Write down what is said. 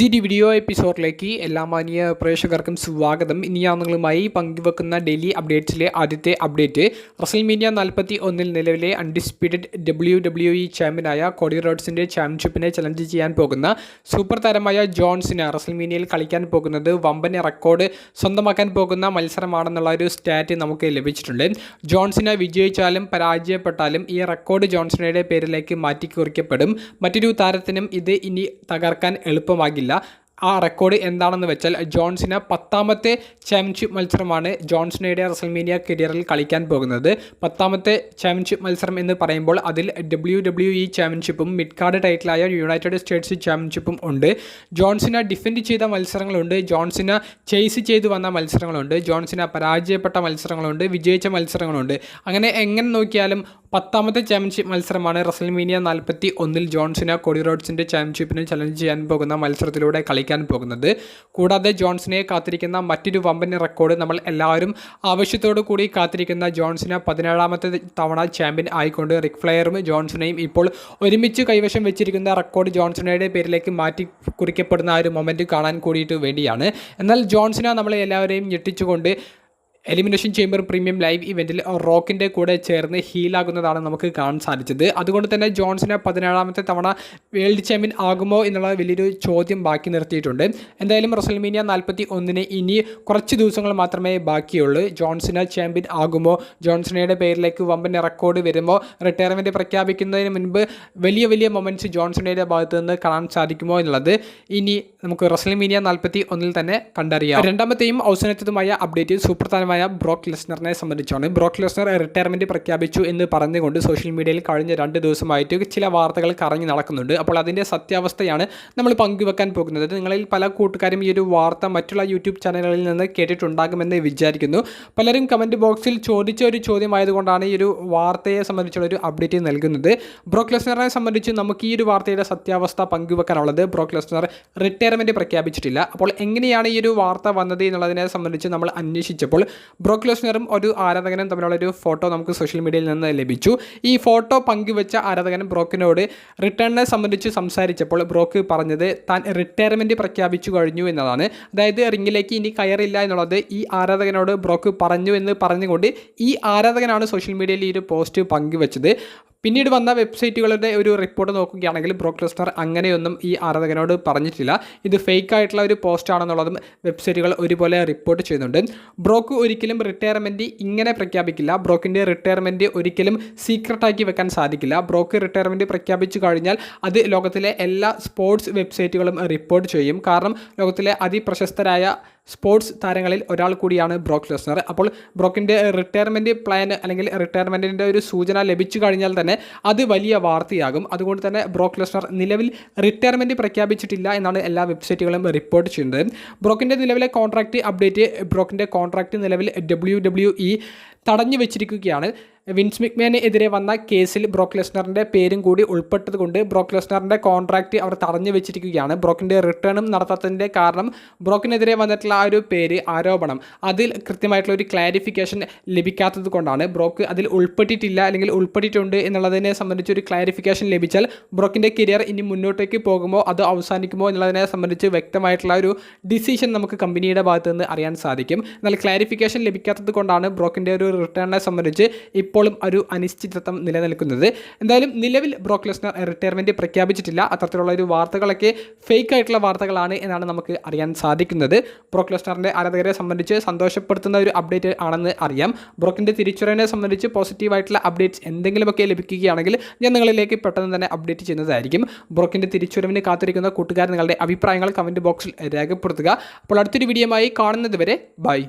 പുതിയൊരു വീഡിയോ എപ്പിസോഡിലേക്ക് എല്ലാ മാന്യ പ്രേക്ഷകർക്കും സ്വാഗതം. ഇനി ഞാൻ നിങ്ങളുമായി പങ്കുവെക്കുന്ന ഡെയിലി അപ്ഡേറ്റ്സിലെ ആദ്യത്തെ അപ്ഡേറ്റ് റസൽ മീനിയ നാൽപ്പത്തി ഒന്നിൽ നിലവിലെ അൺഡിസ്പ്യൂട്ടഡ് ഡബ്ല്യു ഡബ്ല്യു ഇ ചാമ്പ്യനായ കോഡി റോഡ്സിന്റെ ചാമ്പ്യൻഷിപ്പിനെ ചലഞ്ച് ചെയ്യാൻ പോകുന്ന സൂപ്പർ താരമായ ജോൺസിന് റസൽ മീനിയയിൽ കളിക്കാൻ പോകുന്നത് വമ്പൻ റെക്കോർഡ് സ്വന്തമാക്കാൻ പോകുന്ന മത്സരമാണെന്നുള്ള ഒരു സ്റ്റാറ്റ് നമുക്ക് ലഭിച്ചിട്ടുണ്ട്. ജോൺസിനെ വിജയിച്ചാലും പരാജയപ്പെട്ടാലും ഈ റെക്കോർഡ് ജോൺസണയുടെ പേരിലേക്ക് മാറ്റി കുറിക്കപ്പെടും മറ്റൊരു താരത്തിനും ഇത് ഇനി തകർക്കാൻ എളുപ്പമാകില്ല. ആ റെക്കോർഡ് എന്താണെന്ന് വെച്ചാൽ ജോൺസിന് പത്താമത്തെ ചാമ്പ്യൻഷിപ്പ് മത്സരമാണ് ജോൺസിനയുടെ റസൽമീനിയ കരിയറിൽ കളിക്കാൻ പോകുന്നത്. പത്താമത്തെ ചാമ്പ്യൻഷിപ്പ് മത്സരം എന്ന് പറയുമ്പോൾ അതിൽ ഡബ്ല്യു ഡബ്ല്യു ഇ ചാമ്പ്യൻഷിപ്പും മിഡ് കാർഡ് ടൈറ്റിലായ യുണൈറ്റഡ് സ്റ്റേറ്റ്സ് ചാമ്പ്യൻഷിപ്പും ഉണ്ട്. ജോൺസിന് ഡിഫെൻഡ് ചെയ്ത മത്സരങ്ങളുണ്ട്. ജോൺസിന് ചേസ് ചെയ്തു വന്ന മത്സരങ്ങളുണ്ട്. ജോൺസിന് പരാജയപ്പെട്ട മത്സരങ്ങളുണ്ട്. വിജയിച്ച മത്സരങ്ങളുണ്ട്. അങ്ങനെ എങ്ങനെ നോക്കിയാലും പത്താമത്തെ ചാമ്പ്യൻഷിപ്പ് മത്സരമാണ് റസൽമീനിയ നാൽപ്പത്തി ഒന്നിൽ ജോൺസിന കൊടി റോഡ്സിന്റെ ചാമ്പ്യൻഷിപ്പിനെ ചലഞ്ച് ചെയ്യാൻ പോകുന്ന മത്സരത്തിലൂടെ കളിക്കാൻ പോകുന്നത്. കൂടാതെ ജോൺസിനെ കാത്തിരിക്കുന്ന മറ്റൊരു വമ്പൻ റെക്കോർഡ് നമ്മൾ എല്ലാവരും ആവശ്യത്തോടു കൂടി കാത്തിരിക്കുന്ന ജോൺസിന പതിനേഴാമത്തെ തവണ ചാമ്പ്യൻ ആയിക്കൊണ്ട് റിക് ഫ്ലെയറും ജോൺസണെയും ഇപ്പോൾ ഒരുമിച്ച് കൈവശം വെച്ചിരിക്കുന്ന റെക്കോർഡ് ജോൺസണയുടെ പേരിലേക്ക് മാറ്റി കുറിക്കപ്പെടുന്ന ആ ഒരു മൊമെന്റ് കാണാൻ കൂടിയിട്ട് വേണ്ടിയാണ്. എന്നാൽ ജോൺസിന നമ്മളെ എല്ലാവരെയും ഞെട്ടിച്ചുകൊണ്ട് എലിമിനേഷൻ ചേംബർ പ്രീമിയം ലൈവ് ഇവന്റിൽ റോക്കിന്റെ കൂടെ ചേർന്ന് ഹീലാകുന്നതാണ് നമുക്ക് കാണാൻ സാധിച്ചത്. അതുകൊണ്ട് തന്നെ ജോൺസിന് പതിനേഴാമത്തെ തവണ വേൾഡ് ചാമ്പ്യൻ ആകുമോ എന്നുള്ള വലിയൊരു ചോദ്യം ബാക്കി നിർത്തിയിട്ടുണ്ട്. എന്തായാലും റസൽമീനിയ നാൽപ്പത്തി ഒന്നിന് ഇനി കുറച്ച് ദിവസങ്ങൾ മാത്രമേ ബാക്കിയുള്ളൂ. ജോൺസിന ചാമ്പ്യൻ ആകുമോ? ജോൺസണയുടെ പേരിലേക്ക് വമ്പൻ റെക്കോർഡ് വരുമോ? റിട്ടയർമെന്റ് പ്രഖ്യാപിക്കുന്നതിന് മുൻപ് വലിയ വലിയ മൊമെന്റ്സ് ജോൺസണയുടെ ഭാഗത്ത് നിന്ന് കാണാൻ സാധിക്കുമോ എന്നുള്ളത് ഇനി നമുക്ക് റസൽമീനിയ നാൽപ്പത്തി ഒന്നിൽ തന്നെ കണ്ടറിയാം. രണ്ടാമത്തെയും അവസാനത്തതുമായ അപ്ഡേറ്റ് സൂപ്പർ താരമായ ബ്രോക്ക് ലെസ്നറിനെ സംബന്ധിച്ചാണ്. ബ്രോക്ക് ലെസ്നർ റിട്ടയർമെന്റ് പ്രഖ്യാപിച്ചു എന്ന് പറഞ്ഞുകൊണ്ട് സോഷ്യൽ മീഡിയയിൽ കഴിഞ്ഞ രണ്ട് ദിവസമായിട്ട് ചില വാർത്തകൾ കറങ്ങി നടക്കുന്നുണ്ട്. അപ്പോൾ അതിന്റെ സത്യാവസ്ഥയാണ് നമ്മൾ പങ്കുവെക്കാൻ പോകുന്നത്. നിങ്ങളിൽ പല കൂട്ടുകാരും ഈ ഒരു വാർത്ത മറ്റുള്ള യൂട്യൂബ് ചാനലുകളിൽ നിന്ന് കേട്ടിട്ടുണ്ടാകുമെന്ന് വിചാരിക്കുന്നു. പലരും കമന്റ് ബോക്സിൽ ചോദിച്ച ഒരു ചോദ്യമായതുകൊണ്ടാണ് ഈ ഒരു വാർത്തയെ സംബന്ധിച്ചുള്ള ഒരു അപ്ഡേറ്റ് നൽകുന്നത്. ബ്രോക്ക് ലെസ്നറിനെ സംബന്ധിച്ച് നമുക്ക് ഈ ഒരു വാർത്തയുടെ സത്യാവസ്ഥ പങ്കുവെക്കാനുള്ളത് ബ്രോക്ക് ലെസ്നർ റിട്ടയർമെന്റ് പ്രഖ്യാപിച്ചിട്ടില്ല. അപ്പോൾ എങ്ങനെയാണ് ഈ ഒരു വാർത്ത വന്നത് എന്നുള്ളതിനെ സംബന്ധിച്ച് നമ്മൾ അന്വേഷിച്ചപ്പോൾ ബ്രോക്ക് ലെസ്നറും ഒരു ആരാധകനും തമ്മിലുള്ള ഒരു ഫോട്ടോ നമുക്ക് സോഷ്യൽ മീഡിയയിൽ നിന്ന് ലഭിച്ചു. ഈ ഫോട്ടോ പങ്കുവെച്ച ആരാധകൻ ബ്രോക്കിനോട് റിട്ടേണിനെ സംബന്ധിച്ച് സംസാരിച്ചപ്പോൾ ബ്രോക്ക് പറഞ്ഞത് താൻ റിട്ടയർമെന്റ് പ്രഖ്യാപിച്ചു കഴിഞ്ഞു എന്നതാണ്. അതായത് റിങ്ങിലേക്ക് ഇനി കയറില്ല എന്നുള്ളത് ഈ ആരാധകനോട് ബ്രോക്ക് പറഞ്ഞു എന്ന് പറഞ്ഞുകൊണ്ട് ഈ ആരാധകനാണ് സോഷ്യൽ മീഡിയയിൽ ഈ ഒരു പോസ്റ്റ് പങ്കുവെച്ചത്. പിന്നീട് വന്ന വെബ്സൈറ്റുകളുടെ ഒരു റിപ്പോർട്ട് നോക്കുകയാണെങ്കിൽ ബ്രോക്ക് അങ്ങനെയൊന്നും ഈ ആരാധകനോട് പറഞ്ഞിട്ടില്ല. ഇത് ഫേക്ക് ആയിട്ടുള്ള ഒരു പോസ്റ്റ് ആണെന്നുള്ളതും വെബ്സൈറ്റുകൾ ഒരുപോലെ റിപ്പോർട്ട് ചെയ്യുന്നുണ്ട്. ബ്രോക്ക് ഒരിക്കലും റിട്ടയർമെന്റ് ഇങ്ങനെ പ്രഖ്യാപിക്കില്ല. ബ്രോക്കിന്റെ റിട്ടയർമെന്റ് ഒരിക്കലും സീക്രട്ടാക്കി വെക്കാൻ സാധിക്കില്ല. ബ്രോക്ക് റിട്ടയർമെന്റ് പ്രഖ്യാപിച്ചു കഴിഞ്ഞാൽ അത് ലോകത്തിലെ എല്ലാ സ്പോർട്സ് വെബ്സൈറ്റുകളും റിപ്പോർട്ട് ചെയ്യും. കാരണം ലോകത്തിലെ അതിപ്രശസ്തരായ സ്പോർട്സ് താരങ്ങളിൽ ഒരാൾ കൂടിയാണ് ബ്രോക്ക് ലെസ്നർ. അപ്പോൾ ബ്രോക്കിന്റെ റിട്ടയർമെന്റ് പ്ലാൻ അല്ലെങ്കിൽ റിട്ടയർമെന്റിന്റെ ഒരു സൂചന ലഭിച്ചു കഴിഞ്ഞാൽ തന്നെ അത് വലിയ വാർത്തയാകും. അതുകൊണ്ട് തന്നെ ബ്രോക്ക് ലെസ്നർ നിലവിൽ റിട്ടയർമെന്റ് പ്രഖ്യാപിച്ചിട്ടില്ല എന്നാണ് എല്ലാ വെബ്സൈറ്റുകളും റിപ്പോർട്ട് ചെയ്യുന്നത്. ബ്രോക്കിന്റെ നിലവിലെ കോൺട്രാക്റ്റ് അപ്ഡേറ്റ് ബ്രോക്കിന്റെ കോൺട്രാക്റ്റ് നിലവിൽ ഡബ്ല്യു ഡബ്ല്യു ഇ തടഞ്ഞു വെച്ചിരിക്കുകയാണ്. വിൻസ് മിക്മാന് എതിരെ വന്ന കേസിൽ ബ്രോക്ക് ലെസ്നറിന്റെ പേരും കൂടി ഉൾപ്പെട്ടതുകൊണ്ട് ബ്രോക്ക് ലെസ്നറിന്റെ കോൺട്രാക്റ്റ് അവർ തടഞ്ഞു വെച്ചിരിക്കുകയാണ്. ബ്രോക്കിന്റെ റിട്ടേണും നടത്താത്തതിന്റെ കാരണം ബ്രോക്കിനെതിരെ വന്നിട്ടുള്ള ആ ഒരു പേര് ആരോപണം. അതിൽ കൃത്യമായിട്ടുള്ള ഒരു ക്ലാരിഫിക്കേഷൻ ലഭിക്കാത്തത് കൊണ്ടാണ് ബ്രോക്ക് അതിൽ ഉൾപ്പെട്ടിട്ടില്ല അല്ലെങ്കിൽ ഉൾപ്പെട്ടിട്ടുണ്ട് എന്നുള്ളതിനെ സംബന്ധിച്ച് ഒരു ക്ലാരിഫിക്കേഷൻ ലഭിച്ചാൽ ബ്രോക്കിന്റെ കരിയർ ഇനി മുന്നോട്ടേക്ക് പോകുമോ അത് അവസാനിക്കുമോ എന്നുള്ളതിനെ സംബന്ധിച്ച് വ്യക്തമായിട്ടുള്ള ഒരു ഡിസിഷൻ നമുക്ക് കമ്പനിയുടെ ഭാഗത്ത് നിന്ന് അറിയാൻ സാധിക്കും. എന്നാൽ ക്ലാരിഫിക്കേഷൻ ലഭിക്കാത്തത് കൊണ്ടാണ് ബ്രോക്കിന്റെ ഒരു റിട്ടേണിനെ സംബന്ധിച്ച് ഇപ്പോഴും ഒരു അനിശ്ചിതത്വം നിലനിൽക്കുന്നത്. എന്തായാലും നിലവിൽ ബ്രോക്ക് ലെസ്നർ റിട്ടയർമെന്റ് പ്രഖ്യാപിച്ചിട്ടില്ല. അത്തരത്തിലുള്ള ഒരു വാർത്തകളൊക്കെ ഫേക്ക് ആയിട്ടുള്ള വാർത്തകളാണ് എന്നാണ് നമുക്ക് അറിയാൻ സാധിക്കുന്നത്. ബ്രോക്ക് ലെസ്നറിന്റെ ആരാധകരെ സംബന്ധിച്ച് സന്തോഷപ്പെടുത്തുന്ന ഒരു അപ്ഡേറ്റ് ആണെന്ന് അറിയാം. ബ്രോക്കിന്റെ തിരിച്ചുവരവിനെ സംബന്ധിച്ച് പോസിറ്റീവായിട്ടുള്ള അപ്ഡേറ്റ്സ് എന്തെങ്കിലുമൊക്കെ ലഭിക്കുകയാണെങ്കിൽ ഞാൻ നിങ്ങളിലേക്ക് പെട്ടെന്ന് തന്നെ അപ്ഡേറ്റ് ചെയ്യുന്നതായിരിക്കും. ബ്രോക്കിന്റെ തിരിച്ചുവരവിന് കാത്തിരിക്കുന്ന കൂട്ടുകാർ നിങ്ങളുടെ അഭിപ്രായങ്ങൾ കമന്റ് ബോക്സിൽ രേഖപ്പെടുത്തുക. അപ്പോൾ അടുത്തൊരു കാണുന്നത് വരെ ബൈ